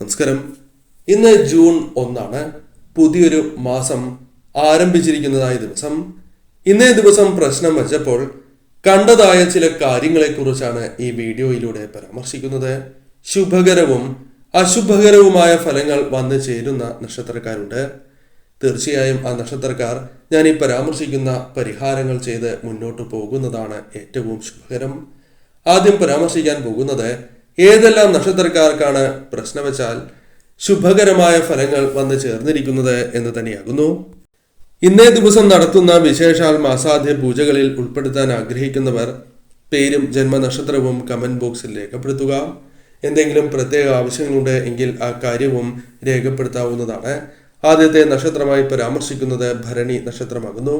നമസ്കാരം. ഇന്ന് ജൂൺ ഒന്നാണ്. പുതിയൊരു മാസം ആരംഭിച്ചിരിക്കുന്നതായ ദിവസം. ഇന്നേ ദിവസം പ്രശ്നം വച്ചപ്പോൾ കണ്ടതായ ചില കാര്യങ്ങളെക്കുറിച്ചാണ് ഈ വീഡിയോയിലൂടെ പരാമർശിക്കുന്നത്. ശുഭകരവും അശുഭകരവുമായ ഫലങ്ങൾ വന്നു ചേരുന്ന നക്ഷത്രക്കാരുണ്ട്. തീർച്ചയായും ആ നക്ഷത്രക്കാർ ഞാൻ ഈ പരാമർശിക്കുന്ന പരിഹാരങ്ങൾ ചെയ്ത് മുന്നോട്ട് പോകുന്നതാണ് ഏറ്റവും ശുഭകരം. ആദ്യം പരാമർശിക്കാൻ പോകുന്നത് ഏതെല്ലാം നക്ഷത്രക്കാർക്കാണ് പ്രശ്നവശാൽ ശുഭകരമായ ഫലങ്ങൾ വന്നു ചേർന്നിരിക്കുന്നത് എന്ന് തന്നെയാകുന്നു. ഇന്നേ ദിവസം നടത്തുന്ന വിശേഷാൽ മാസാധ്യ പൂജകളിൽ ഉൾപ്പെടുത്താൻ ആഗ്രഹിക്കുന്നവർ പേരും ജന്മനക്ഷത്രവും കമന്റ് ബോക്സിൽ രേഖപ്പെടുത്തുക. എന്തെങ്കിലും പ്രത്യേക ആവശ്യങ്ങളുണ്ട് എങ്കിൽ ആ കാര്യവും രേഖപ്പെടുത്താവുന്നതാണ്. ആദ്യത്തെ നക്ഷത്രമായി പരാമർശിക്കുന്നത് ഭരണി നക്ഷത്രമാകുന്നു.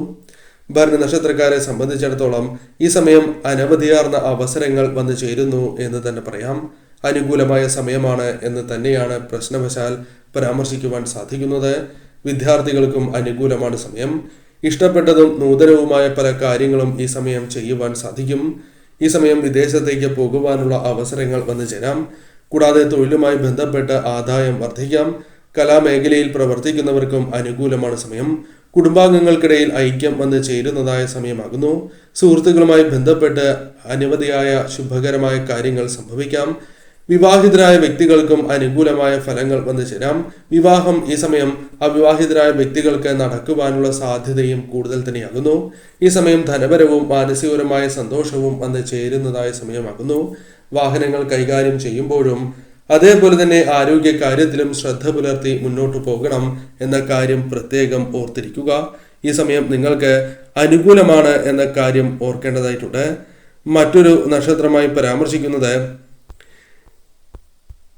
ഭരണി നക്ഷത്രക്കാരെ സംബന്ധിച്ചിടത്തോളം ഈ സമയം അനവധിയാർന്ന അവസരങ്ങൾ വന്നു ചേരുന്നു എന്ന് തന്നെ പറയാം. അനുകൂലമായ സമയമാണ് എന്ന് തന്നെയാണ് പ്രശ്നവശാൽ പരാമർശിക്കുവാൻ സാധിക്കുന്നത്. വിദ്യാർത്ഥികൾക്കും അനുകൂലമാണ് സമയം. ഇഷ്ടപ്പെട്ടതും നൂതനവുമായ പല കാര്യങ്ങളും ഈ സമയം ചെയ്യുവാൻ സാധിക്കും. ഈ സമയം വിദേശത്തേക്ക് പോകുവാനുള്ള അവസരങ്ങൾ വന്നു ചേരാം. കൂടാതെ തൊഴിലുമായി ബന്ധപ്പെട്ട് ആദായം വർദ്ധിക്കാം. കലാമേഖലയിൽ പ്രവർത്തിക്കുന്നവർക്കും അനുകൂലമാണ് സമയം. കുടുംബാംഗങ്ങൾക്കിടയിൽ ഐക്യം വന്ന് ചേരുന്നതായ സമയമാകുന്നു. സുഹൃത്തുക്കളുമായി ബന്ധപ്പെട്ട് അനവധിയായ ശുഭകരമായ കാര്യങ്ങൾ സംഭവിക്കാം. വിവാഹിതരായ വ്യക്തികൾക്കും അനുകൂലമായ ഫലങ്ങൾ വന്നു ചേരാം. വിവാഹം ഈ സമയം അവിവാഹിതരായ വ്യക്തികൾക്ക് നടക്കുവാനുള്ള സാധ്യതയും കൂടുതൽ തന്നെയാകുന്നു. ഈ സമയം ധനപരവും മാനസികപരമായ സന്തോഷവും വന്നു ചേരുന്നതായ സമയമാകുന്നു. വാഹനങ്ങൾ കൈകാര്യം ചെയ്യുമ്പോഴും അതേപോലെ തന്നെ ആരോഗ്യ കാര്യത്തിലും ശ്രദ്ധ പുലർത്തി മുന്നോട്ടു പോകണം എന്ന കാര്യം പ്രത്യേകം ഓർത്തിരിക്കുക. ഈ സമയം നിങ്ങൾക്ക് അനുകൂലമാണ് എന്ന കാര്യം ഓർക്കേണ്ടതായിട്ടുണ്ട്. മറ്റൊരു നക്ഷത്രമായി പരാമർശിക്കുന്നത്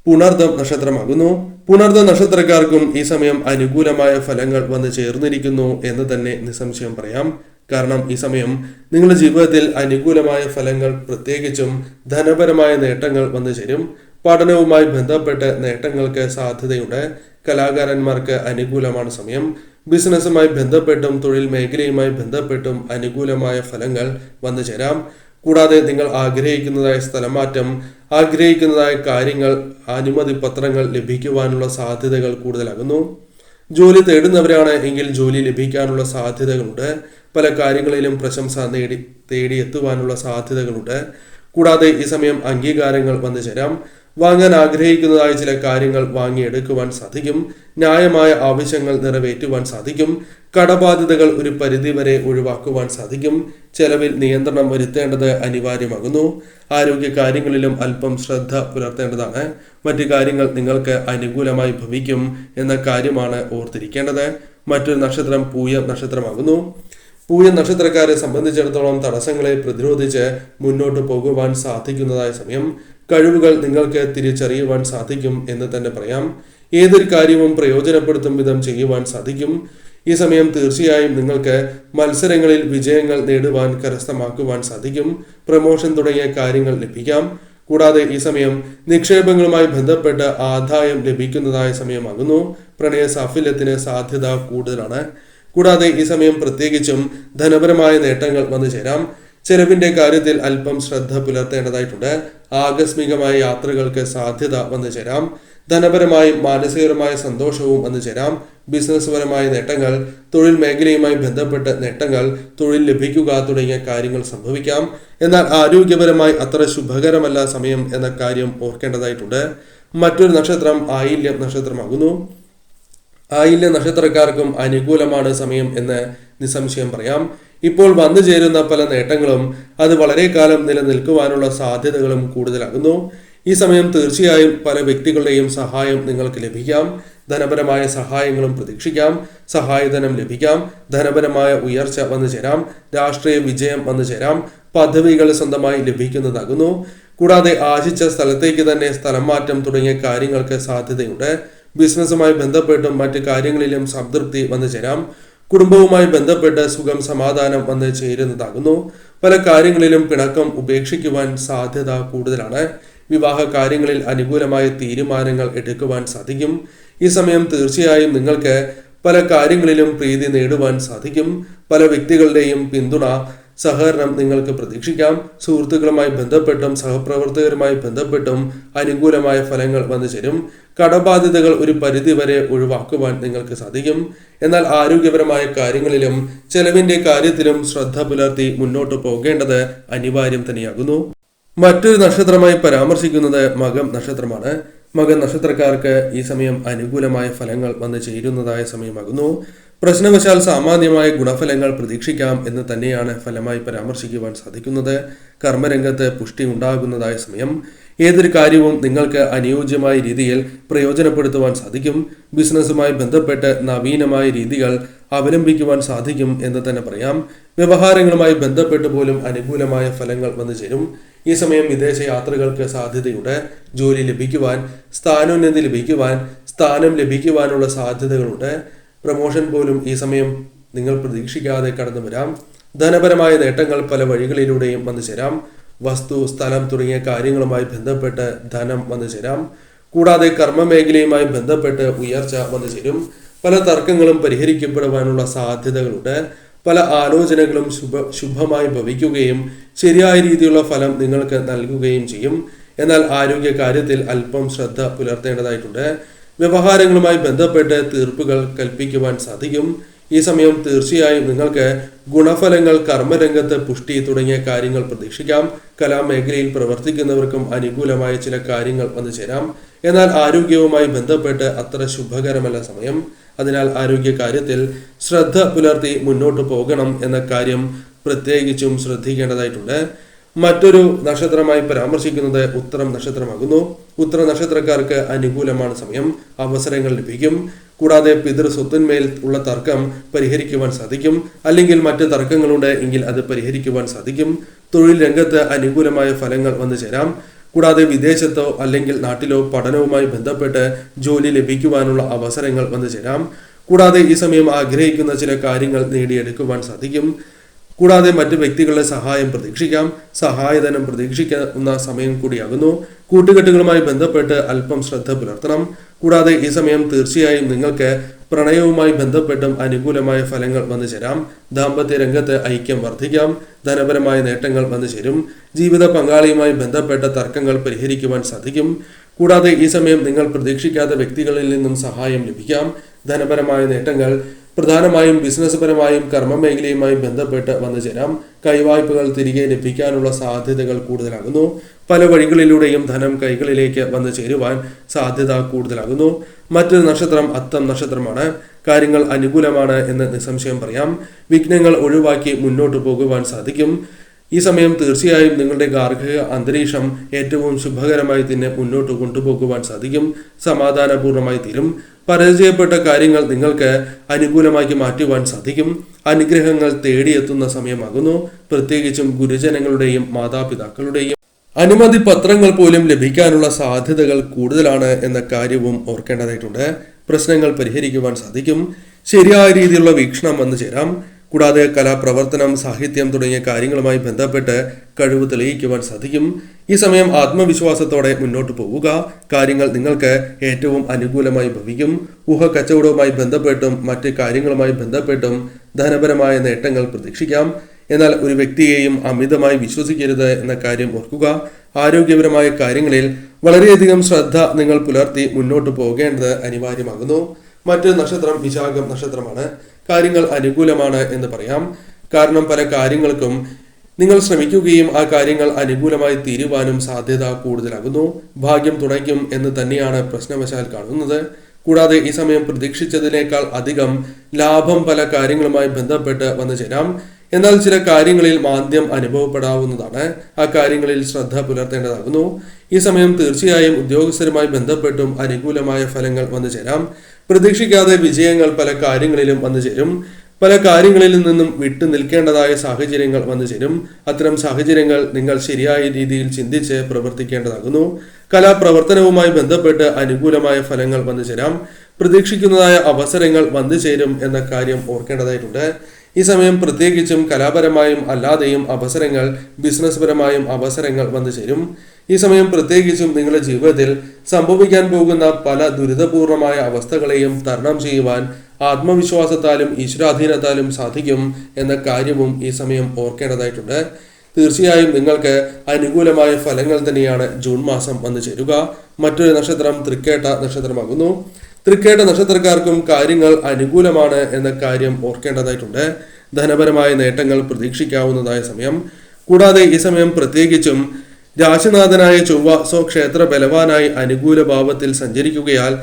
പുണർദം നക്ഷത്രമാകുന്നു. പുണർദ നക്ഷത്രക്കാർക്കും ഈ സമയം അനുകൂലമായ ഫലങ്ങൾ വന്ന് ചേർന്നിരിക്കുന്നു എന്ന് തന്നെ നിസ്സംശയം പറയാം. കാരണം ഈ സമയം നിങ്ങളുടെ ജീവിതത്തിൽ അനുകൂലമായ ഫലങ്ങൾ പ്രത്യേകിച്ചും ധനപരമായ നേട്ടങ്ങൾ വന്നു ചേരും. പഠനവുമായി ബന്ധപ്പെട്ട് നേട്ടങ്ങൾക്ക് സാധ്യതയുണ്ട്. കലാകാരന്മാർക്ക് അനുകൂലമാണ് സമയം. ബിസിനസ്സുമായി ബന്ധപ്പെട്ടും തൊഴിൽ മേഖലയുമായി ബന്ധപ്പെട്ടും അനുകൂലമായ ഫലങ്ങൾ വന്നു ചേരാം. കൂടാതെ നിങ്ങൾ ആഗ്രഹിക്കുന്നതായ സ്ഥലമാറ്റം ആഗ്രഹിക്കുന്നതായ കാര്യങ്ങൾ അനുമതി പത്രങ്ങൾ ലഭിക്കുവാനുള്ള സാധ്യതകൾ കൂടുതലാകുന്നു. ജോലി തേടുന്നവരാണ് എങ്കിൽ ജോലി ലഭിക്കാനുള്ള സാധ്യതകളുണ്ട്. പല കാര്യങ്ങളിലും പ്രശംസ നേടി തേടിയെത്തുവാനുള്ള സാധ്യതകളുണ്ട്. കൂടാതെ ഈ സമയം അംഗീകാരങ്ങൾ വന്നു ചേരാം. വാങ്ങാൻ ആഗ്രഹിക്കുന്നതായ ചില കാര്യങ്ങൾ വാങ്ങിയെടുക്കുവാൻ സാധിക്കും. ന്യായമായ ആവശ്യങ്ങൾ നിറവേറ്റുവാൻ സാധിക്കും. കടബാധ്യതകൾ ഒരു പരിധിവരെ ഒഴിവാക്കുവാൻ സാധിക്കും. ചെലവിൽ നിയന്ത്രണം വരുത്തേണ്ടത് അനിവാര്യമാകുന്നു. ആരോഗ്യ കാര്യങ്ങളിലും അല്പം ശ്രദ്ധ പുലർത്തേണ്ടതാണ്. മറ്റു കാര്യങ്ങൾ നിങ്ങൾക്ക് അനുകൂലമായി ഭവിക്കും എന്ന കാര്യമാണ് ഓർത്തിരിക്കേണ്ടത്. മറ്റൊരു നക്ഷത്രം പൂയ നക്ഷത്രമാകുന്നു. പൂയ നക്ഷത്രക്കാരെ സംബന്ധിച്ചിടത്തോളം തടസ്സങ്ങളെ പ്രതിരോധിച്ച് മുന്നോട്ട് പോകുവാൻ സാധിക്കുന്നതായ സമയം. കഴിവുകൾ നിങ്ങൾക്ക് തിരിച്ചറിയുവാൻ സാധിക്കും എന്ന് തന്നെ പറയാം. ഏതൊരു കാര്യവും പ്രയോജനപ്പെടുത്തും വിധം ചെയ്യുവാൻ സാധിക്കും. ഈ സമയം തീർച്ചയായും നിങ്ങൾക്ക് മത്സരങ്ങളിൽ വിജയങ്ങൾ നേടുവാൻ കരസ്ഥമാക്കുവാൻ സാധിക്കും. പ്രമോഷൻ തുടങ്ങിയ കാര്യങ്ങൾ ലഭിക്കാം. കൂടാതെ ഈ സമയം നിക്ഷേപങ്ങളുമായി ബന്ധപ്പെട്ട് ആദായം ലഭിക്കുന്നതായ സമയമാകുന്നു. പ്രണയ സാഫല്യത്തിന് സാധ്യത കൂടുതലാണ്. കൂടാതെ ഈ സമയം പ്രത്യേകിച്ചും ധനപരമായ നേട്ടങ്ങൾ വന്നു ചേരാം ചെലവിന്റെ കാര്യത്തിൽ അല്പം ശ്രദ്ധ പുലർത്തേണ്ടതായിട്ടുണ്ട്. ആകസ്മികമായ യാത്രകൾക്ക് സാധ്യത വന്നു ചേരാം. ധനപരമായും മാനസികപരമായ സന്തോഷവും വന്നു ചേരാം. ബിസിനസ് പരമായ നേട്ടങ്ങൾ തൊഴിൽ മേഖലയുമായി ബന്ധപ്പെട്ട നേട്ടങ്ങൾ തൊഴിൽ ലഭിക്കുക തുടങ്ങിയ കാര്യങ്ങൾ സംഭവിക്കാം. എന്നാൽ ആരോഗ്യപരമായി അത്ര ശുഭകരമല്ല സമയം എന്ന കാര്യം ഓർക്കേണ്ടതായിട്ടുണ്ട്. മറ്റൊരു നക്ഷത്രം ആയില്യം നക്ഷത്രമാകുന്നു. ആയില്യ നക്ഷത്രക്കാർക്കും അനുകൂലമാണ് സമയം എന്ന് നിസ്സംശയം പറയാം. ഇപ്പോൾ വന്നു ചേരുന്ന പല നേട്ടങ്ങളും അത് വളരെ കാലം നിലനിൽക്കുവാനുള്ള സാധ്യതകളും കൂടുതലാകുന്നു. ഈ സമയം തീർച്ചയായും പല വ്യക്തികളുടെയും സഹായം നിങ്ങൾക്ക് ലഭിക്കാം. ധനപരമായ സഹായങ്ങളും പ്രതീക്ഷിക്കാം. സഹായധനം ലഭിക്കാം. ധനപരമായ ഉയർച്ച വന്നു ചേരാം. രാഷ്ട്രീയ വിജയം വന്നു ചേരാം. പദവികൾ സ്വന്തമായി ലഭിക്കുന്നതാകുന്നു. കൂടാതെ ആശിച്ച സ്ഥലത്തേക്ക് തന്നെ സ്ഥലം മാറ്റം തുടങ്ങിയ കാര്യങ്ങൾക്ക് സാധ്യതയുണ്ട്. ബിസിനസ്സുമായി ബന്ധപ്പെട്ടും മറ്റു കാര്യങ്ങളിലും സംതൃപ്തി വന്നു ചേരാം. കുടുംബവുമായി ബന്ധപ്പെട്ട് സുഖം സമാധാനം വന്ന് ചേരുന്നതാകുന്നു. പല കാര്യങ്ങളിലും പിണക്കം ഉപേക്ഷിക്കുവാൻ സാധ്യത കൂടുതലാണ്. വിവാഹ കാര്യങ്ങളിൽ അനുകൂലമായ തീരുമാനങ്ങൾ എടുക്കുവാൻ സാധിക്കും. ഈ സമയം തീർച്ചയായും നിങ്ങൾക്ക് പല കാര്യങ്ങളിലും പ്രീതി നേടുവാൻ സാധിക്കും. പല വ്യക്തികളുടെയും പിന്തുണ സഹകരണം നിങ്ങൾക്ക് പ്രതീക്ഷിക്കാം. സുഹൃത്തുക്കളുമായി ബന്ധപ്പെട്ടും സഹപ്രവർത്തകരുമായി ബന്ധപ്പെട്ടും അനുകൂലമായ ഫലങ്ങൾ വന്നു ചേരും. കടബാധ്യതകൾ ഒരു പരിധിവരെ ഒഴിവാക്കുവാൻ നിങ്ങൾക്ക് സാധിക്കും. എന്നാൽ ആരോഗ്യപരമായ കാര്യങ്ങളിലും ചെലവിന്റെ കാര്യത്തിലും ശ്രദ്ധ പുലർത്തി മുന്നോട്ട് പോകേണ്ടത് അനിവാര്യം തന്നെയാകുന്നു. മറ്റൊരു നക്ഷത്രമായി പരാമർശിക്കുന്നത് മകം നക്ഷത്രമാണ്. മകൻ നക്ഷത്രക്കാർക്ക് ഈ സമയം അനുകൂലമായ ഫലങ്ങൾ വന്നു ചേരുന്നതായ സമയമാകുന്നു. പ്രശ്നവശാൽ സാമാന്യമായ ഗുണഫലങ്ങൾ പ്രതീക്ഷിക്കാം എന്ന് തന്നെയാണ് ഫലമായി പരാമർശിക്കുവാൻ സാധിക്കുന്നത്. കർമ്മരംഗത്ത് പുഷ്ടി ഉണ്ടാകുന്നതായ സമയം ഏതൊരു കാര്യവും നിങ്ങൾക്ക് അനുയോജ്യമായ രീതിയിൽ പ്രയോജനപ്പെടുത്തുവാൻ സാധിക്കും. ബിസിനസ്സുമായി ബന്ധപ്പെട്ട് നവീനമായ രീതികൾ അവലംബിക്കുവാൻ സാധിക്കും എന്ന് തന്നെ പറയാം. വ്യവഹാരങ്ങളുമായി ബന്ധപ്പെട്ട് പോലും അനുകൂലമായ ഫലങ്ങൾ വന്നു ചേരും. ഈ സമയം വിദേശ യാത്രകൾക്ക് സാധ്യതയുണ്ട്. ജോലി ലഭിക്കുവാൻ സ്ഥാനോന്നതി ലഭിക്കുവാൻ സ്ഥാനം ലഭിക്കുവാനുള്ള സാധ്യതകളുണ്ട്. പ്രമോഷൻ പോലും ഈ സമയം നിങ്ങൾ പ്രതീക്ഷിക്കാതെ കടന്നു വരാം. ധനപരമായ നേട്ടങ്ങൾ പല വഴികളിലൂടെയും വന്നു ചേരാം. വസ്തു സ്ഥലം തുടങ്ങിയ കാര്യങ്ങളുമായി ബന്ധപ്പെട്ട് ധനം വന്നു ചേരാം. കൂടാതെ കർമ്മ മേഖലയുമായി ബന്ധപ്പെട്ട് ഉയർച്ച വന്നു ചേരും. പല തർക്കങ്ങളും പരിഹരിക്കപ്പെടുവാനുള്ള സാധ്യതകളുണ്ട്. പല ആലോചനകളും ശുഭ ശുഭമായി ഭവിക്കുകയും ശരിയായ രീതിയിലുള്ള ഫലം നിങ്ങൾക്ക് നൽകുകയും ചെയ്യും. എന്നാൽ ആരോഗ്യ കാര്യത്തിൽ അല്പം ശ്രദ്ധ പുലർത്തേണ്ടതായിട്ടുണ്ട്. വ്യവഹാരങ്ങളുമായി ബന്ധപ്പെട്ട് തീർപ്പുകൾ കൽപ്പിക്കുവാൻ സാധിക്കും. ഈ സമയം തീർച്ചയായും നിങ്ങൾക്ക് ഗുണഫലങ്ങൾ കർമ്മരംഗത്ത് പുഷ്ടി തുടങ്ങിയ കാര്യങ്ങൾ പ്രതീക്ഷിക്കാം. കലാമേഖലയിൽ പ്രവർത്തിക്കുന്നവർക്കും അനുകൂലമായ ചില കാര്യങ്ങൾ വന്നു ചേരാം. എന്നാൽ ആരോഗ്യവുമായി ബന്ധപ്പെട്ട് അത്ര ശുഭകരമല്ല സമയം. അതിനാൽ ആരോഗ്യ കാര്യത്തിൽ ശ്രദ്ധ പുലർത്തി മുന്നോട്ട് പോകണം എന്ന കാര്യം പ്രത്യേകിച്ചും ശ്രദ്ധിക്കേണ്ടതായിട്ടുണ്ട്. മറ്റൊരു നക്ഷത്രമായി പരാമർശിക്കുന്നത് ഉത്തരം നക്ഷത്രമാകുന്നു. ഉത്തര നക്ഷത്രക്കാർക്ക് അനുകൂലമാണ് സമയം. അവസരങ്ങൾ ലഭിക്കും. കൂടാതെ പിതൃ സ്വത്തിന്മേൽ ഉള്ള തർക്കം പരിഹരിക്കുവാൻ സാധിക്കും. അല്ലെങ്കിൽ മറ്റ് തർക്കങ്ങളുണ്ട് എങ്കിൽ അത് പരിഹരിക്കുവാൻ സാധിക്കും. തൊഴിൽ രംഗത്ത് അനുകൂലമായ ഫലങ്ങൾ വന്നു ചേരാം. കൂടാതെ വിദേശത്തോ അല്ലെങ്കിൽ നാട്ടിലോ പഠനവുമായി ബന്ധപ്പെട്ട് ജോലി ലഭിക്കുവാനുള്ള അവസരങ്ങൾ വന്നു ചേരാം. കൂടാതെ ഈ സമയം ആഗ്രഹിക്കുന്ന ചില കാര്യങ്ങൾ നേടിയെടുക്കുവാൻ സാധിക്കും. കൂടാതെ മറ്റ് വ്യക്തികളുടെ സഹായം പ്രതീക്ഷിക്കാം. സഹായധനം പ്രതീക്ഷിക്കുന്ന സമയം കൂടിയാകുന്നു. കൂട്ടുകെട്ടുകളുമായി ബന്ധപ്പെട്ട് അല്പം ശ്രദ്ധ പുലർത്തണം. കൂടാതെ ഈ സമയം തീർച്ചയായും നിങ്ങൾക്ക് പ്രണയവുമായി ബന്ധപ്പെട്ടും അനുകൂലമായ ഫലങ്ങൾ വന്നു ചേരാം. ദാമ്പത്യ രംഗത്ത് ഐക്യം വർദ്ധിക്കാം. ധനപരമായ നേട്ടങ്ങൾ വന്നു ചേരും. ജീവിത പങ്കാളിയുമായി ബന്ധപ്പെട്ട തർക്കങ്ങൾ പരിഹരിക്കുവാൻ സാധിക്കും. കൂടാതെ ഈ സമയം നിങ്ങൾ പ്രതീക്ഷിക്കാത്ത വ്യക്തികളിൽ നിന്നും സഹായം ലഭിക്കാം. ധനപരമായ നേട്ടങ്ങൾ പ്രധാനമായും ബിസിനസ് പരമായും കർമ്മ മേഖലയുമായും ബന്ധപ്പെട്ട് വന്നു ചേരാം കൈവായ്പകൾ തിരികെ ലഭിക്കാനുള്ള സാധ്യതകൾ കൂടുതലാകുന്നു. പല വഴികളിലൂടെയും ധനം കൈകളിലേക്ക് വന്നു ചേരുവാൻ സാധ്യത കൂടുതലാകുന്നു. മറ്റൊരു നക്ഷത്രം അത്തം നക്ഷത്രമാണ്. കാര്യങ്ങൾ അനുകൂലമാണ് എന്ന് നിസ്സംശയം പറയാം. വിഘ്നങ്ങൾ ഒഴിവാക്കി മുന്നോട്ട് പോകുവാൻ സാധിക്കും. ഈ സമയം തീർച്ചയായും നിങ്ങളുടെ ഗാർഹിക അന്തരീക്ഷം ഏറ്റവും ശുഭകരമായി തന്നെ മുന്നോട്ട് കൊണ്ടുപോകുവാൻ സാധിക്കും. സമാധാനപൂർണമായി തീരും. പരാജയപ്പെട്ട കാര്യങ്ങൾ നിങ്ങൾക്ക് അനുകൂലമാക്കി മാറ്റുവാൻ സാധിക്കും. അനുഗ്രഹങ്ങൾ തേടിയെത്തുന്ന സമയമാകുന്നു. പ്രത്യേകിച്ചും ഗുരുജനങ്ങളുടെയും മാതാപിതാക്കളുടെയും. അനുമതി പത്രങ്ങൾ പോലും ലഭിക്കാനുള്ള സാധ്യതകൾ കൂടുതലാണ് എന്ന കാര്യവും ഓർക്കേണ്ടതായിട്ടുണ്ട്. പ്രശ്നങ്ങൾ പരിഹരിക്കുവാൻ സാധിക്കും. ശരിയായ രീതിയിലുള്ള വീക്ഷണം വന്നു ചേരാം. കൂടാതെ കലാപ്രവർത്തനം സാഹിത്യം തുടങ്ങിയ കാര്യങ്ങളുമായി ബന്ധപ്പെട്ട് കഴിവ് തെളിയിക്കുവാൻ സാധിക്കും. ഈ സമയം ആത്മവിശ്വാസത്തോടെ മുന്നോട്ട് പോവുക. കാര്യങ്ങൾ നിങ്ങൾക്ക് ഏറ്റവും അനുകൂലമായി ഭവിക്കും. ഊഹ കച്ചവടവുമായി ബന്ധപ്പെട്ടും മറ്റ് കാര്യങ്ങളുമായി ബന്ധപ്പെട്ടും ധനപരമായ നേട്ടങ്ങൾ പ്രതീക്ഷിക്കാം. എന്നാൽ ഒരു വ്യക്തിയെയും അമിതമായി വിശ്വസിക്കരുത് എന്ന കാര്യം ഓർക്കുക. ആരോഗ്യപരമായ കാര്യങ്ങളിൽ വളരെയധികം ശ്രദ്ധ നിങ്ങൾ പുലർത്തി മുന്നോട്ട് പോകേണ്ടത് അനിവാര്യമാകുന്നു. മറ്റൊരു നക്ഷത്രം വിശാഖം നക്ഷത്രമാണ്. കാര്യങ്ങൾ അനുകൂലമാണ് എന്ന് പറയാം. കാരണം പല കാര്യങ്ങൾക്കും നിങ്ങൾ ശ്രമിക്കുകയും ആ കാര്യങ്ങൾ അനുകൂലമായി തീരുവാനും സാധ്യത കൂടുതലാകുന്നു. ഭാഗ്യം തുടയ്ക്കും എന്ന് തന്നെയാണ് പ്രശ്നവശാൽ കാണുന്നത്. കൂടാതെ ഈ സമയം പ്രതീക്ഷിച്ചതിനേക്കാൾ അധികം ലാഭം പല കാര്യങ്ങളുമായി ബന്ധപ്പെട്ട് വന്നു ചേരാം. എന്നാൽ ചില കാര്യങ്ങളിൽ മാന്ദ്യം അനുഭവപ്പെടാവുന്നതാണ്. ആ കാര്യങ്ങളിൽ ശ്രദ്ധ പുലർത്തേണ്ടതാകുന്നു. ഈ സമയം തീർച്ചയായും ഉദ്യോഗസ്ഥരുമായി ബന്ധപ്പെട്ടും അനുകൂലമായ ഫലങ്ങൾ വന്നു ചേരാം. പ്രതീക്ഷിക്കാതെ വിജയങ്ങൾ പല കാര്യങ്ങളിലും വന്നു ചേരും. പല കാര്യങ്ങളിൽ നിന്നും വിട്ടു നിൽക്കേണ്ടതായ സാഹചര്യങ്ങൾ വന്നു ചേരും. അത്തരം സാഹചര്യങ്ങൾ നിങ്ങൾ ശരിയായ രീതിയിൽ ചിന്തിച്ച് പ്രവർത്തിക്കേണ്ടതാകുന്നു. കലാപ്രവർത്തനവുമായി ബന്ധപ്പെട്ട് അനുകൂലമായ ഫലങ്ങൾ വന്നു ചേരാം. പ്രതീക്ഷിക്കുന്നതായ അവസരങ്ങൾ വന്നു ചേരും എന്ന കാര്യം ഓർക്കേണ്ടതായിട്ടുണ്ട്. ഈ സമയം പ്രത്യേകിച്ചും കലാപരമായും അല്ലാതെയും അവസരങ്ങൾ ബിസിനസ് പരമായും അവസരങ്ങൾ വന്നു ചേരും. ഈ സമയം പ്രത്യേകിച്ചും നിങ്ങളുടെ ജീവിതത്തിൽ സംഭവിക്കാൻ പോകുന്ന പല ദുരിതപൂർണമായ അവസ്ഥകളെയും തരണം ചെയ്യുവാൻ ആത്മവിശ്വാസത്താലും ഈശ്വരാധീനത്താലും സാധിക്കും എന്ന കാര്യവും ഈ സമയം ഓർക്കേണ്ടതായിട്ടുണ്ട്. തീർച്ചയായും നിങ്ങൾക്ക് അനുകൂലമായ ഫലങ്ങൾ തന്നെയാണ് ജൂൺ മാസം വന്നു ചേരുക. മറ്റൊരു നക്ഷത്രം തൃക്കേട്ട നക്ഷത്രമാകുന്നു. തൃക്കേട്ട നക്ഷത്രക്കാർക്കും കാര്യങ്ങൾ അനുകൂലമാണ് എന്ന കാര്യം ഓർക്കേണ്ടതായിട്ടുണ്ട്. ധനപരമായ നേട്ടങ്ങൾ പ്രതീക്ഷിക്കാവുന്നതായ സമയം. കൂടാതെ ഈ സമയം പ്രത്യേകിച്ചും രാശിനാഥനായ ചൊവ്വ സ്വക്ഷേത്ര ബലവാനായി അനുകൂല ഭാവത്തിൽ സഞ്ചരിക്കുകയാൽ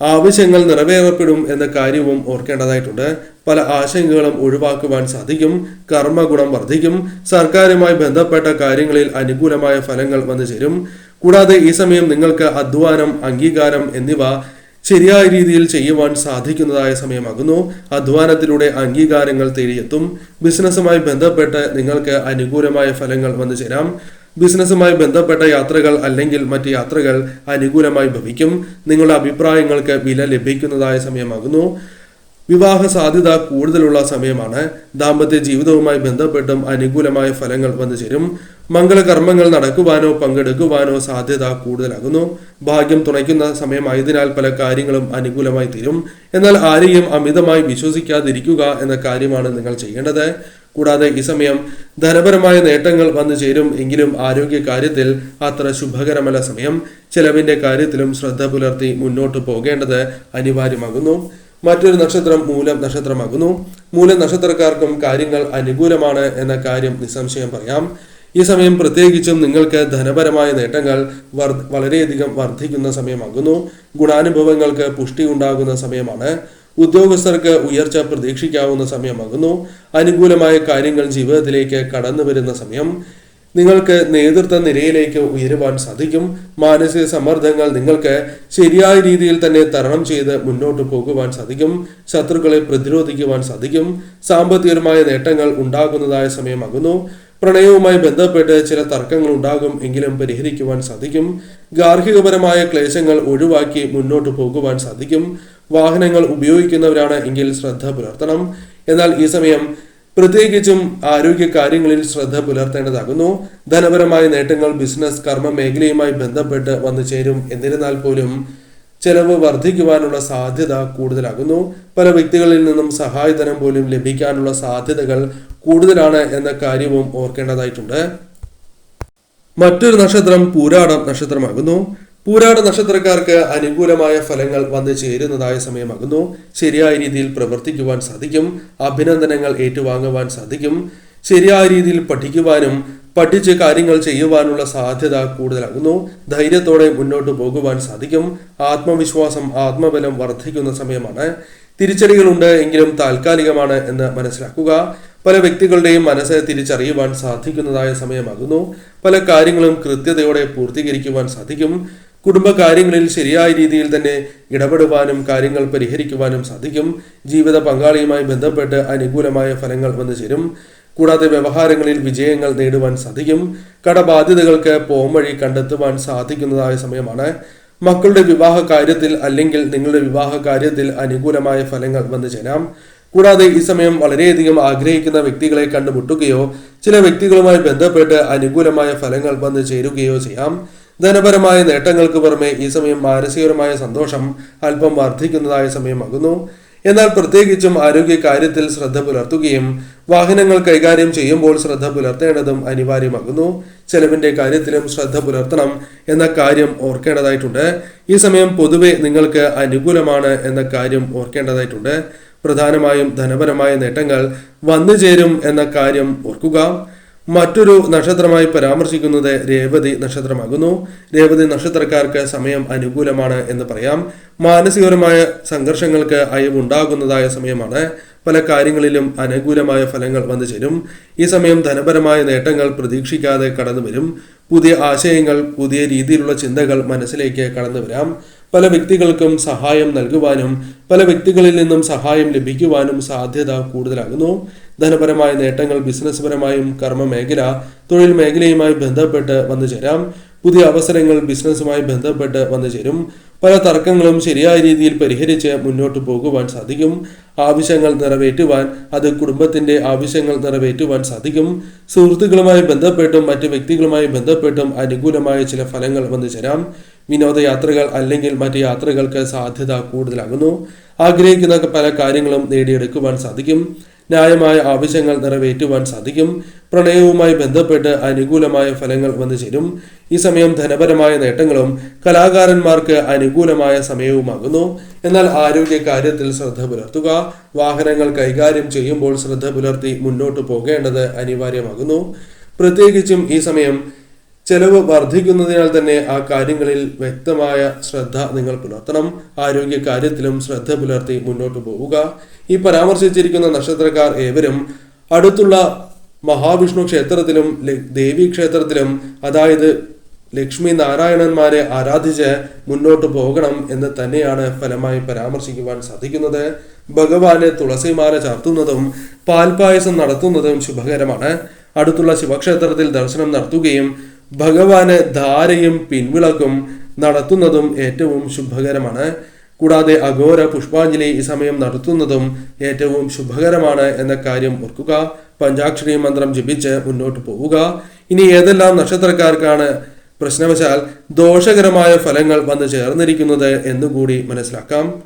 ആവശ്യങ്ങൾ നിറവേറപ്പെടും എന്ന കാര്യവും ഓർക്കേണ്ടതായിട്ടുണ്ട്. പല ആശങ്കകളും ഒഴിവാക്കുവാൻ സാധിക്കും കർമ്മഗുണം വർദ്ധിക്കും സർക്കാരുമായി ബന്ധപ്പെട്ട കാര്യങ്ങളിൽ അനുകൂലമായ ഫലങ്ങൾ വന്നു ചേരും. കൂടാതെ ഈ സമയം നിങ്ങൾക്ക് അധ്വാനം അംഗീകാരം എന്നിവ ശരിയായ രീതിയിൽ ചെയ്യുവാൻ സാധിക്കുന്നതായ സമയമാകുന്നു. അധ്വാനത്തിലൂടെ അംഗീകാരങ്ങൾ തേടിയെത്തും. ബിസിനസ്സുമായി ബന്ധപ്പെട്ട് നിങ്ങൾക്ക് അനുകൂലമായ ഫലങ്ങൾ വന്നു ചേരാം. ബിസിനസ്സുമായി ബന്ധപ്പെട്ട യാത്രകൾ അല്ലെങ്കിൽ മറ്റ് യാത്രകൾ അനുകൂലമായി ഭവിക്കും. നിങ്ങളുടെ അഭിപ്രായങ്ങൾക്ക് വില ലഭിക്കുന്നതായ സമയമാകുന്നു. വിവാഹ സാധ്യത കൂടുതലുള്ള സമയമാണ്. ദാമ്പത്യ ജീവിതവുമായി ബന്ധപ്പെട്ടും അനുകൂലമായ ഫലങ്ങൾ വന്നു ചേരും. മംഗളകർമ്മങ്ങൾ നടക്കുവാനോ പങ്കെടുക്കുവാനോ സാധ്യത കൂടുതലാകുന്നു. ഭാഗ്യം തുണയ്ക്കുന്ന സമയമായതിനാൽ പല കാര്യങ്ങളും അനുകൂലമായി തീരും. എന്നാൽ ആരെയും അമിതമായി വിശ്വസിക്കാതിരിക്കുക എന്ന കാര്യമാണ് നിങ്ങൾ ചെയ്യേണ്ടത്. കൂടാതെ ഈ സമയം ധനപരമായ നേട്ടങ്ങൾ വന്നു ചേരും. എങ്കിലും ആരോഗ്യ കാര്യത്തിൽ അത്ര ശുഭകരമല്ല സമയം. ചെലവിന്റെ കാര്യത്തിലും ശ്രദ്ധ പുലർത്തി മുന്നോട്ട് പോകേണ്ടത് അനിവാര്യമാകുന്നു. മറ്റൊരു നക്ഷത്രം മൂലം നക്ഷത്രമാകുന്നു. മൂലം നക്ഷത്രക്കാർക്കും കാര്യങ്ങൾ അനുകൂലമാണ് എന്ന കാര്യം നിസ്സംശയം പറയാം. ഈ സമയം പ്രത്യേകിച്ചും നിങ്ങൾക്ക് ധനപരമായ നേട്ടങ്ങൾ വളരെയധികം വർദ്ധിക്കുന്ന സമയമാകുന്നു. ഗുണാനുഭവങ്ങൾക്ക് പുഷ്ടി ഉണ്ടാകുന്ന സമയമാണ്. ഉദ്യോഗസ്ഥർക്ക് ഉയർച്ച പ്രതീക്ഷിക്കാവുന്ന സമയമാകുന്നു. അനുകൂലമായ കാര്യങ്ങൾ ജീവിതത്തിലേക്ക് കടന്നു വരുന്ന സമയം. നിങ്ങൾക്ക് നേതൃത്വ നിരയിലേക്ക് ഉയരുവാൻ സാധിക്കും. മാനസിക സമ്മർദ്ദങ്ങൾ നിങ്ങൾക്ക് ശരിയായ രീതിയിൽ തന്നെ തരണം ചെയ്ത് മുന്നോട്ട് പോകുവാൻ സാധിക്കും. ശത്രുക്കളെ പ്രതിരോധിക്കുവാൻ സാധിക്കും. സാമ്പത്തികമായ നേട്ടങ്ങൾ ഉണ്ടാകുന്നതായ സമയമാകുന്നു. പ്രണയവുമായി ബന്ധപ്പെട്ട് ചില തർക്കങ്ങൾ ഉണ്ടാകും എങ്കിലും പരിഹരിക്കുവാൻ സാധിക്കും. ഗാർഹികപരമായ ക്ലേശങ്ങൾ ഒഴിവാക്കി മുന്നോട്ട് പോകുവാൻ സാധിക്കും. വാഹനങ്ങൾ ഉപയോഗിക്കുന്നവരാണ് എങ്കിൽ ശ്രദ്ധ പുലർത്തണം. എന്നാൽ ഈ സമയം പ്രത്യേകിച്ചും ആരോഗ്യ കാര്യങ്ങളിൽ ശ്രദ്ധ പുലർത്തേണ്ടതാകുന്നു. ധനപരമായ നേട്ടങ്ങൾ ബിസിനസ് കർമ്മ മേഖലയുമായി ബന്ധപ്പെട്ട് വന്നു ചേരും. എന്നിരുന്നാൽ പോലും ചെലവ് വർദ്ധിക്കുവാനുള്ള സാധ്യത കൂടുതലാകുന്നു. പല വ്യക്തികളിൽ നിന്നും സഹായധനം പോലും ലഭിക്കാനുള്ള സാധ്യതകൾ കൂടുതലാണ് എന്ന കാര്യവും ഓർക്കേണ്ടതായിട്ടുണ്ട്. മറ്റൊരു നക്ഷത്രം പൂരാടം നക്ഷത്രമാകുന്നു. പൂരാട നക്ഷത്രക്കാർക്ക് അനുകൂലമായ ഫലങ്ങൾ വന്നു ചേരുന്നതായ സമയമാകുന്നു. ശരിയായ രീതിയിൽ പ്രവർത്തിക്കുവാൻ സാധിക്കും. അഭിനന്ദനങ്ങൾ ഏറ്റുവാങ്ങുവാൻ സാധിക്കും. ശരിയായ രീതിയിൽ പഠിക്കുവാനും പഠിച്ച് കാര്യങ്ങൾ ചെയ്യുവാനുള്ള സാധ്യത കൂടുതലാകുന്നു. ധൈര്യത്തോടെ മുന്നോട്ട് പോകുവാൻ സാധിക്കും. ആത്മവിശ്വാസം ആത്മബലം വർദ്ധിക്കുന്ന സമയമാണ്. തിരിച്ചടികളുണ്ട് എങ്കിലും താൽക്കാലികമാണ് എന്ന് മനസ്സിലാക്കുക. പല വ്യക്തികളുടെയും മനസ്സ് തിരിച്ചറിയുവാൻ സാധിക്കുന്നതായ സമയമാകുന്നു. പല കാര്യങ്ങളും കൃത്യതയോടെ പൂർത്തീകരിക്കുവാൻ സാധിക്കും. കുടുംബകാര്യങ്ങളിൽ ശരിയായ രീതിയിൽ തന്നെ ഇടപെടുവാനും കാര്യങ്ങൾ പരിഹരിക്കുവാനും സാധിക്കും. ജീവിത പങ്കാളിയുമായി ബന്ധപ്പെട്ട് അനുകൂലമായ ഫലങ്ങൾ വന്നു ചേരും. കൂടാതെ വ്യവഹാരങ്ങളിൽ വിജയങ്ങൾ നേടുവാൻ സാധിക്കും. കടബാധ്യതകൾക്ക് പോംവഴി കണ്ടെത്തുവാൻ സാധിക്കുന്നതായ സമയമാണ്. മക്കളുടെ വിവാഹ കാര്യത്തിൽ അല്ലെങ്കിൽ നിങ്ങളുടെ വിവാഹ കാര്യത്തിൽ അനുകൂലമായ ഫലങ്ങൾ വന്നു ചേരാം. കൂടാതെ ഈ സമയം വളരെയധികം ആഗ്രഹിക്കുന്ന വ്യക്തികളെ കണ്ടുമുട്ടുകയോ ചില വ്യക്തികളുമായി ബന്ധപ്പെട്ട് അനുകൂലമായ ഫലങ്ങൾ വന്നു ചേരുകയോ ചെയ്യാം. ധനപരമായ നേട്ടങ്ങൾക്ക് പുറമെ ഈ സമയം മാനസികപരമായ സന്തോഷം അല്പം വർദ്ധിക്കുന്നതായ സമയമാകുന്നു. എന്നാൽ പ്രത്യേകിച്ചും ആരോഗ്യ കാര്യത്തിൽ ശ്രദ്ധ പുലർത്തുകയും വാഹനങ്ങൾ കൈകാര്യം ചെയ്യുമ്പോൾ ശ്രദ്ധ പുലർത്തേണ്ടതും അനിവാര്യമാകുന്നു. ചെലവിന്റെ കാര്യത്തിലും ശ്രദ്ധ പുലർത്തണം എന്ന കാര്യം ഓർക്കേണ്ടതായിട്ടുണ്ട്. ഈ സമയം പൊതുവെ നിങ്ങൾക്ക് അനുകൂലമാണ് എന്ന കാര്യം ഓർക്കേണ്ടതായിട്ടുണ്ട്. പ്രധാനമായും ധനപരമായ നേട്ടങ്ങൾ വന്നു ചേരും എന്ന കാര്യം ഓർക്കുക. മറ്റൊരു നക്ഷത്രമായി പരാമർശിക്കുന്നത് രേവതി നക്ഷത്രമാകുന്നു. രേവതി നക്ഷത്രക്കാർക്ക് സമയം അനുകൂലമാണ് എന്ന് പറയാം. മാനസികപരമായ സംഘർഷങ്ങൾക്ക് അയവുണ്ടാകുന്നതായ സമയമാണ്. പല കാര്യങ്ങളിലും അനുകൂലമായ ഫലങ്ങൾ വന്നു ചേരും. ഈ സമയം ധനപരമായ നേട്ടങ്ങൾ പ്രതീക്ഷിക്കാതെ കടന്നു വരും. പുതിയ ആശയങ്ങൾ പുതിയ രീതിയിലുള്ള ചിന്തകൾ മനസ്സിലേക്ക് കടന്നു വരാം. പല വ്യക്തികൾക്കും സഹായം നൽകുവാനും പല വ്യക്തികളിൽ നിന്നും സഹായം ലഭിക്കുവാനും സാധ്യത കൂടുതലാകുന്നു. ധനപരമായ നേട്ടങ്ങൾ ബിസിനസ് പരമായും കർമ്മ മേഖല തൊഴിൽ മേഖലയുമായി ബന്ധപ്പെട്ട് വന്നു ചേരാം പുതിയ അവസരങ്ങൾ ബിസിനസ്സുമായി ബന്ധപ്പെട്ട് വന്നു ചേരും പല തർക്കങ്ങളും ശരിയായ രീതിയിൽ പരിഹരിച്ച് മുന്നോട്ട് പോകുവാൻ സാധിക്കും. ആവശ്യങ്ങൾ നിറവേറ്റുവാൻ അത് കുടുംബത്തിന്റെ ആവശ്യങ്ങൾ നിറവേറ്റുവാൻ സാധിക്കും. സുഹൃത്തുക്കളുമായി ബന്ധപ്പെട്ടും മറ്റ് വ്യക്തികളുമായി ബന്ധപ്പെട്ടും അനുകൂലമായ ചില ഫലങ്ങൾ വന്നു ചേരാം വിനോദയാത്രകൾ അല്ലെങ്കിൽ മറ്റ് യാത്രകൾക്ക് സാധ്യത കൂടുതലാകുന്നു. ആഗ്രഹിക്കുന്ന പല കാര്യങ്ങളും നേടിയെടുക്കുവാൻ സാധിക്കും. ന്യായമായ ആവശ്യങ്ങൾ നിറവേറ്റുവാൻ സാധിക്കും. പ്രണയവുമായി ബന്ധപ്പെട്ട് അനുകൂലമായ ഫലങ്ങൾ വന്നു ചേരും. ഈ സമയം ധനപരമായ നേട്ടങ്ങളും കലാകാരന്മാർക്ക് അനുകൂലമായ സമയവുമാകുന്നു. എന്നാൽ ആരോഗ്യ കാര്യത്തിൽ ശ്രദ്ധ പുലർത്തുക വാഹനങ്ങൾ കൈകാര്യം ചെയ്യുമ്പോൾ ശ്രദ്ധ പുലർത്തി മുന്നോട്ട് പോകേണ്ടത് അനിവാര്യമാകുന്നു. പ്രത്യേകിച്ചും ഈ സമയം ചെലവ് വർദ്ധിക്കുന്നതിനാൽ തന്നെ ആ കാര്യങ്ങളിൽ വ്യക്തമായ ശ്രദ്ധ നിങ്ങൾ പുലർത്തണം. ആരോഗ്യ കാര്യത്തിലും ശ്രദ്ധ പുലർത്തി മുന്നോട്ട് പോവുക. ഈ പരാമർശിച്ചിരിക്കുന്ന നക്ഷത്രക്കാർ ഏവരും അടുത്തുള്ള മഹാവിഷ്ണു ക്ഷേത്രത്തിലും ദേവി ക്ഷേത്രത്തിലും അതായത് ലക്ഷ്മി നാരായണന്മാരെ ആരാധിച്ച് മുന്നോട്ട് പോകണം എന്ന് തന്നെയാണ് ഫലമായി പരാമർശിക്കുവാൻ സാധിക്കുന്നത്. ഭഗവാന് തുളസിമാല ചാർത്തുന്നതും പാൽപായസം നടത്തുന്നതും ശുഭകരമാണ്. അടുത്തുള്ള ശിവക്ഷേത്രത്തിൽ ദർശനം നടത്തുകയും ഭഗവാന് ധാരയും പിൻവിളക്കും നടത്തുന്നതും ഏറ്റവും ശുഭകരമാണ്. കൂടാതെ അഘോര പുഷ്പാഞ്ജലി ഈ സമയം നടത്തുന്നതും ഏറ്റവും ശുഭകരമാണ് എന്ന കാര്യം ഓർക്കുക. പഞ്ചാക്ഷരി മന്ത്രം ജപിച്ച് മുന്നോട്ട് പോവുക. ഇനി ഏതെല്ലാം നക്ഷത്രക്കാർക്കാണ് പ്രശ്നവശാൽ ദോഷകരമായ ഫലങ്ങൾ വന്നു ചേർന്നിരിക്കുന്നത് എന്നുകൂടി മനസ്സിലാക്കാം.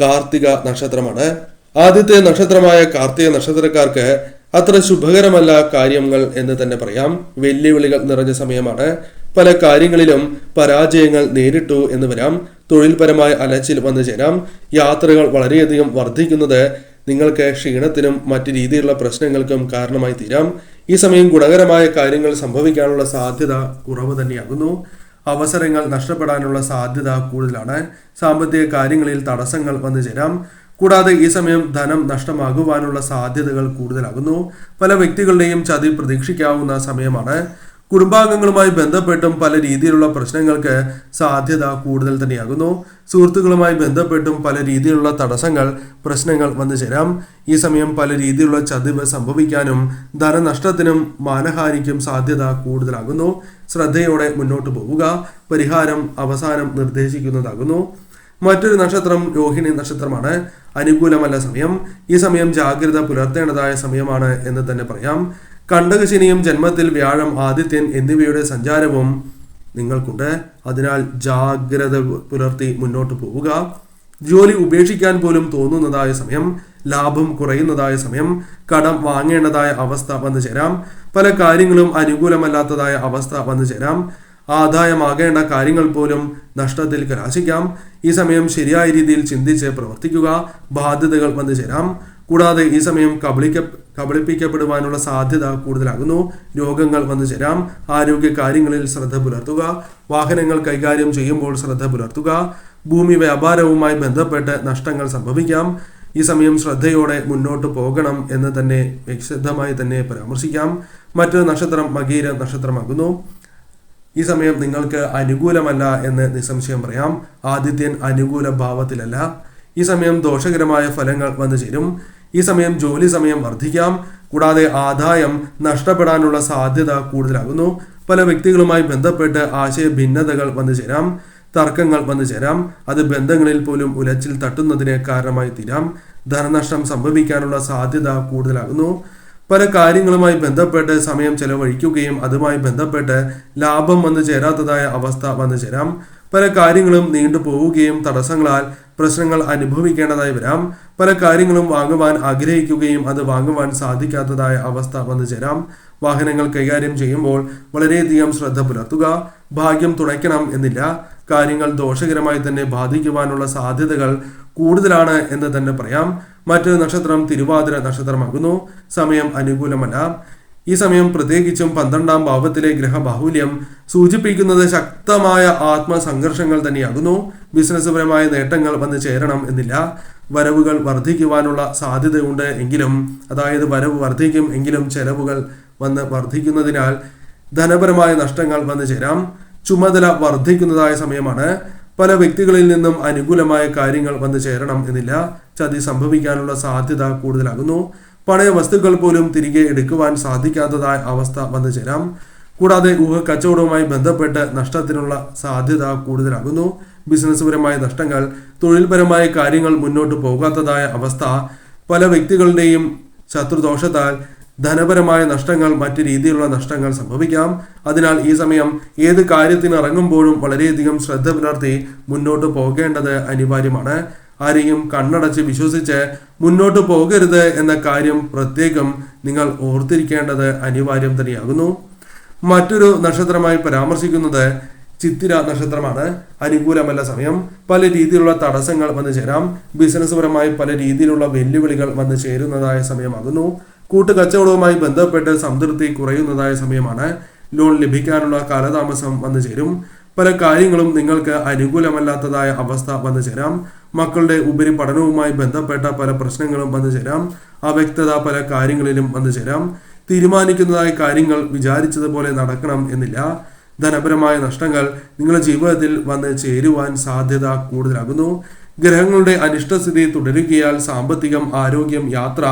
കാർത്തിക നക്ഷത്രമാണ്. ആദ്യത്തെ നക്ഷത്രമായ കാർത്തിക നക്ഷത്രക്കാർക്ക് അത്ര ശുഭകരമല്ല കാര്യങ്ങൾ എന്ന് തന്നെ പറയാം. വെല്ലുവിളികൾ നിറഞ്ഞ സമയമാണ്. പല കാര്യങ്ങളിലും പരാജയങ്ങൾ നേരിട്ടു എന്ന് വരാം. തൊഴിൽപരമായ അലച്ചിൽ വന്നു ചേരാം. യാത്രകൾ വളരെയധികം വർദ്ധിക്കുന്നത് നിങ്ങൾക്ക് ക്ഷീണത്തിനും മറ്റു രീതിയിലുള്ള പ്രശ്നങ്ങൾക്കും കാരണമായി തീരാം. ഈ സമയം ഗുണകരമായ കാര്യങ്ങൾ സംഭവിക്കാനുള്ള സാധ്യത കുറവ് തന്നെയാകുന്നു. അവസരങ്ങൾ നഷ്ടപ്പെടാനുള്ള സാധ്യത കൂടുതലാണ്. സാമ്പത്തിക കാര്യങ്ങളിൽ തടസ്സങ്ങൾ വന്നു ചേരാം. കൂടാതെ ഈ സമയം ധനം നഷ്ടമാകുവാനുള്ള സാധ്യതകൾ കൂടുതലാകുന്നു. പല വ്യക്തികളുടെയും ചതി പ്രതീക്ഷിക്കാവുന്ന സമയമാണ്. കുടുംബാംഗങ്ങളുമായി ബന്ധപ്പെട്ടും പല രീതിയിലുള്ള പ്രശ്നങ്ങൾക്ക് സാധ്യത കൂടുതൽ തന്നെയാകുന്നു. സുഹൃത്തുക്കളുമായി ബന്ധപ്പെട്ടും പല രീതിയിലുള്ള തടസ്സങ്ങൾ പ്രശ്നങ്ങൾ വന്നു ചേരാം. ഈ സമയം പല രീതിയിലുള്ള ചതിവ് സംഭവിക്കാനും ധനനഷ്ടത്തിനും മാനഹാനിക്കും സാധ്യത കൂടുതലാകുന്നു. ശ്രദ്ധയോടെ മുന്നോട്ട് പോവുക. പരിഹാരം അവസാനം നിർദ്ദേശിക്കുന്നതാകുന്നു. മറ്റൊരു നക്ഷത്രം രോഹിണി നക്ഷത്രമാണ്. അനുകൂലമല്ല സമയം. ഈ സമയം ജാഗ്രത പുലർത്തേണ്ടതായ സമയമാണ് എന്ന് തന്നെ പറയാം. കണ്ടകശനിയും ജന്മത്തിൽ വ്യാഴം ആദിത്യൻ എന്നിവയുടെ സഞ്ചാരവും നിങ്ങൾക്കുണ്ട്. അതിനാൽ ജാഗ്രത പുലർത്തി മുന്നോട്ട് പോവുക. ജോലി ഉപേക്ഷിക്കാൻ പോലും തോന്നുന്നതായ സമയം. ലാഭം കുറയുന്നതായ സമയം. കടം വാങ്ങേണ്ടതായ അവസ്ഥ വന്നു ചേരാം പല കാര്യങ്ങളും അനുകൂലമല്ലാത്തതായ അവസ്ഥ വന്നു ചേരാം ആദായമാകേണ്ട കാര്യങ്ങൾ പോലും നഷ്ടത്തിൽ കലാശിക്കാം ഈ സമയം ശരിയായ രീതിയിൽ ചിന്തിച്ച് പ്രവർത്തിക്കുക ബാധ്യതകൾ വന്നു ചേരാം. കൂടാതെ ഈ സമയം കബളിക്ക കബളിപ്പിക്കപ്പെടുവാനുള്ള സാധ്യത കൂടുതലാകുന്നു. രോഗങ്ങൾ വന്നു ചേരാം. ആരോഗ്യ കാര്യങ്ങളിൽ ശ്രദ്ധ പുലർത്തുക. വാഹനങ്ങൾ കൈകാര്യം ചെയ്യുമ്പോൾ ശ്രദ്ധ പുലർത്തുക. ഭൂമി വ്യാപാരവുമായി ബന്ധപ്പെട്ട് നഷ്ടങ്ങൾ സംഭവിക്കാം. ഈ സമയം ശ്രദ്ധയോടെ മുന്നോട്ട് പോകണം എന്ന് തന്നെ വിശദമായി തന്നെ പരാമർശിക്കാം. മറ്റൊരു നക്ഷത്രം മകീര നക്ഷത്രമാകുന്നു. ഈ സമയം നിങ്ങൾക്ക് അനുകൂലമല്ല എന്ന് നിസ്സംശയം പറയാം. ആദിത്യൻ അനുകൂല ഭാവത്തിലല്ല. ഈ സമയം ദോഷകരമായ ഫലങ്ങൾ വന്നു ചേരും. ഈ സമയം ജോലി സമയം വർദ്ധിക്കാം. കൂടാതെ ആദായം നഷ്ടപ്പെടാനുള്ള സാധ്യത കൂടുതലാകുന്നു. പല വ്യക്തികളുമായി ബന്ധപ്പെട്ട് ആശയ ഭിന്നതകൾ വന്നു ചേരാം. തർക്കങ്ങൾ വന്നു ചേരാം. അത് ബന്ധങ്ങളിൽ പോലും ഉലച്ചിൽ തട്ടുന്നതിന് കാരണമായി തീരാം. ധനനഷ്ടം സംഭവിക്കാനുള്ള സാധ്യത കൂടുതലാകുന്നു. പല കാര്യങ്ങളുമായി ബന്ധപ്പെട്ട് സമയം ചെലവഴിക്കുകയും അതുമായി ബന്ധപ്പെട്ട് ലാഭം വന്നു ചേരാത്തതായ അവസ്ഥ വന്നു ചേരാം. പല കാര്യങ്ങളും നീണ്ടു പോവുകയും തടസ്സങ്ങളാൽ പ്രശ്നങ്ങൾ അനുഭവിക്കേണ്ടതായി വരാം. പല കാര്യങ്ങളും വാങ്ങുവാൻ ആഗ്രഹിക്കുകയും അത് വാങ്ങുവാൻ സാധിക്കാത്തതായ അവസ്ഥ വന്നു ചേരാം. വാഹനങ്ങൾ കൈകാര്യം ചെയ്യുമ്പോൾ വളരെയധികം ശ്രദ്ധ പുലർത്തുക ഭാഗ്യം തുണയ്ക്കണം എന്നില്ല. കാര്യങ്ങൾ ദോഷകരമായി തന്നെ ബാധിക്കുവാനുള്ള സാധ്യതകൾ കൂടുതലാണ് എന്ന് തന്നെ പറയാം. മറ്റൊരു നക്ഷത്രം തിരുവാതിര നക്ഷത്രമാകുന്നു. സമയം അനുകൂലമല്ല. ഈ സമയം പ്രത്യേകിച്ചും പന്ത്രണ്ടാം ഭാവത്തിലെ ഗ്രഹബാഹുല്യം സൂചിപ്പിക്കുന്നത് ശക്തമായ ആത്മസംഘർഷങ്ങൾ തന്നെയാകുന്നു. ബിസിനസ് പരമായ നേട്ടങ്ങൾ വന്നു ചേരണം എന്നില്ല. വരവുകൾ വർദ്ധിക്കുവാനുള്ള സാധ്യതയുണ്ട് എങ്കിലും അതായത് വരവ് വർദ്ധിക്കും എങ്കിലും ചെലവുകൾ വന്ന് വർദ്ധിക്കുന്നതിനാൽ ധനപരമായ നഷ്ടങ്ങൾ വന്നു ചേരാം. ചുമതല വർദ്ധിക്കുന്നതായ സമയമാണ്. പല വ്യക്തികളിൽ നിന്നും അനുകൂലമായ കാര്യങ്ങൾ വന്നു ചേരണം എന്നില്ല. ചതി സംഭവിക്കാനുള്ള സാധ്യത കൂടുതലാകുന്നു. പഴയ വസ്തുക്കൾ പോലും തിരികെ എടുക്കുവാൻ സാധിക്കാത്തതായ അവസ്ഥ വന്നു ചേരാം. കൂടാതെ ഊഹ കച്ചവടവുമായി ബന്ധപ്പെട്ട് നഷ്ടത്തിനുള്ള സാധ്യത കൂടുതലാകുന്നു. ബിസിനസ്സുപരമായ നഷ്ടങ്ങൾ തൊഴിൽപരമായ കാര്യങ്ങൾ മുന്നോട്ട് പോകാത്തതായ അവസ്ഥ പല വ്യക്തികളുടെയും ശത്രുദോഷത്താൽ ധനപരമായ നഷ്ടങ്ങൾ മറ്റു രീതിയിലുള്ള നഷ്ടങ്ങൾ സംഭവിക്കാം. അതിനാൽ ഈ സമയം ഏത് കാര്യത്തിന് ഇറങ്ങുമ്പോഴും വളരെയധികം ശ്രദ്ധ പുലർത്തി മുന്നോട്ട് പോകേണ്ടത് അനിവാര്യമാണ്. ആരെയും കണ്ണടച്ച് വിശ്വസിച്ച് മുന്നോട്ട് പോകരുത് എന്ന കാര്യം പ്രത്യേകം നിങ്ങൾ ഓർത്തിരിക്കേണ്ടത് അനിവാര്യം തന്നെയാകുന്നു. മറ്റൊരു നക്ഷത്രമായി പരാമർശിക്കുന്നത് ചിത്തിര നക്ഷത്രമാണ്. അനുകൂലമല്ല സമയം. പല രീതിയിലുള്ള തടസ്സങ്ങൾ വന്നു ചേരാം. ബിസിനസ് പരമായി പല രീതിയിലുള്ള വെല്ലുവിളികൾ വന്നു ചേരുന്നതായ സമയമാകുന്നു. കൂട്ടുകച്ചവടവുമായി ബന്ധപ്പെട്ട് സംതൃപ്തി കുറയുന്നതായ സമയമാണ്. ലോൺ ലഭിക്കാനുള്ള കാലതാമസം വന്നു ചേരും. പല കാര്യങ്ങളും നിങ്ങൾക്ക് അനുകൂലമല്ലാത്തതായ അവസ്ഥ വന്നു ചേരാം. മക്കളുടെ ഉപരി പഠനവുമായി ബന്ധപ്പെട്ട പല പ്രശ്നങ്ങളും വന്നു ചേരാം. അവ്യക്തത പല കാര്യങ്ങളിലും വന്നു ചേരാം. തീരുമാനിക്കുന്നതായ കാര്യങ്ങൾ വിചാരിച്ചതുപോലെ നടക്കണം എന്നില്ല. ധനപരമായ നഷ്ടങ്ങൾ നിങ്ങളുടെ ജീവിതത്തിൽ വന്ന് ചേരുവാൻ സാധ്യത കൂടുതലാകുന്നു. ഗ്രഹങ്ങളുടെ അനിഷ്ടസ്ഥിതി തുടരുകയാൽ സാമ്പത്തികം ആരോഗ്യം യാത്ര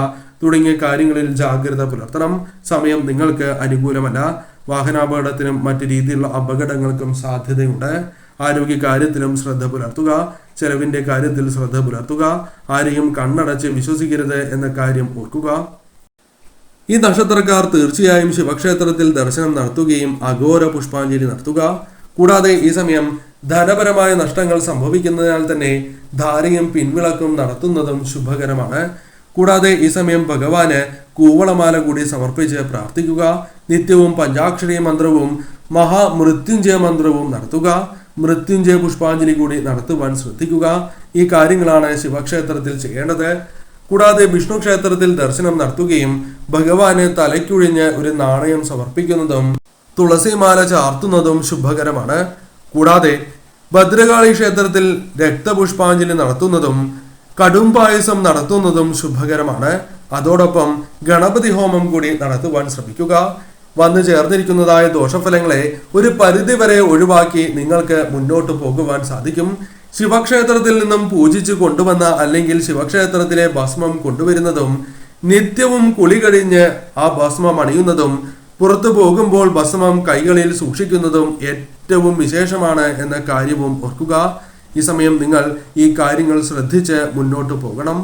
തുടങ്ങിയ കാര്യങ്ങളിൽ ജാഗ്രത പുലർത്തണം. സമയം നിങ്ങൾക്ക് അനുകൂലമല്ല. വാഹനാപകടത്തിനും മറ്റു രീതിയിലുള്ള അപകടങ്ങൾക്കും സാധ്യതയുണ്ട്. ആരോഗ്യ കാര്യത്തിലും ശ്രദ്ധ പുലർത്തുക. ചെലവിന്റെ കാര്യത്തിൽ ശ്രദ്ധ പുലർത്തുക. ആരെയും കണ്ണടച്ച് വിശ്വസിക്കരുത് എന്ന കാര്യം ഓർക്കുക. ഈ നക്ഷത്രക്കാർ തീർച്ചയായും ശിവക്ഷേത്രത്തിൽ ദർശനം നടത്തുകയും അഘോര പുഷ്പാഞ്ജലി നടത്തുക. കൂടാതെ ഈ സമയം ധനപരമായ നഷ്ടങ്ങൾ സംഭവിക്കുന്നതിനാൽ തന്നെ ധാരയും പിൻവിളക്കും നടത്തുന്നതും ശുഭകരമാണ്. കൂടാതെ ഈ സമയം ഭഗവാന് കൂവളമാല കൂടി സമർപ്പിച്ച് പ്രാർത്ഥിക്കുക. നിത്യവും പഞ്ചാക്ഷരി മന്ത്രവും മഹാമൃത്യുഞ്ജയ മന്ത്രവും നടത്തുക. മൃത്യുഞ്ജയ പുഷ്പാഞ്ജലി കൂടി നടത്തുവാൻ ശ്രദ്ധിക്കുക. ഈ കാര്യങ്ങളാണ് ശിവക്ഷേത്രത്തിൽ ചെയ്യേണ്ടത്. കൂടാതെ വിഷ്ണു ക്ഷേത്രത്തിൽ ദർശനം നടത്തുകയും ഭഗവാന് തലയ്ക്കുഴിഞ്ഞ് ഒരു നാണയം സമർപ്പിക്കുന്നതും തുളസിമാല ചാർത്തുന്നതും ശുഭകരമാണ്. കൂടാതെ ഭദ്രകാളി ക്ഷേത്രത്തിൽ രക്തപുഷ്പാഞ്ജലി നടത്തുന്നതും കടും പായസം നടത്തുന്നതും ശുഭകരമാണ്. അതോടൊപ്പം ഗണപതി ഹോമം കൂടി നടത്തുവാൻ ശ്രമിക്കുക. വന്നു ചേർന്നിരിക്കുന്നതായ ദോഷഫലങ്ങളെ ഒരു പരിധിവരെ ഒഴിവാക്കി നിങ്ങൾക്ക് മുന്നോട്ട് പോകുവാൻ സാധിക്കും. ശിവക്ഷേത്രത്തിൽ നിന്നും പൂജിച്ചു കൊണ്ടുവന്ന അല്ലെങ്കിൽ ശിവക്ഷേത്രത്തിലെ ഭസ്മം കൊണ്ടുവരുന്നതും നിത്യവും കുളി കഴിഞ്ഞ് ആ ഭസ്മം അണിയുന്നതും പുറത്തു പോകുമ്പോൾ ഭസ്മം കൈകളിൽ സൂക്ഷിക്കുന്നതും ഏറ്റവും വിശേഷമാണ് എന്ന കാര്യവും ഓർക്കുക. ഈ സമയം നിങ്ങൾ ഈ കാര്യങ്ങൾ ശ്രദ്ധിച്ച് മുന്നോട്ട് പോകണം.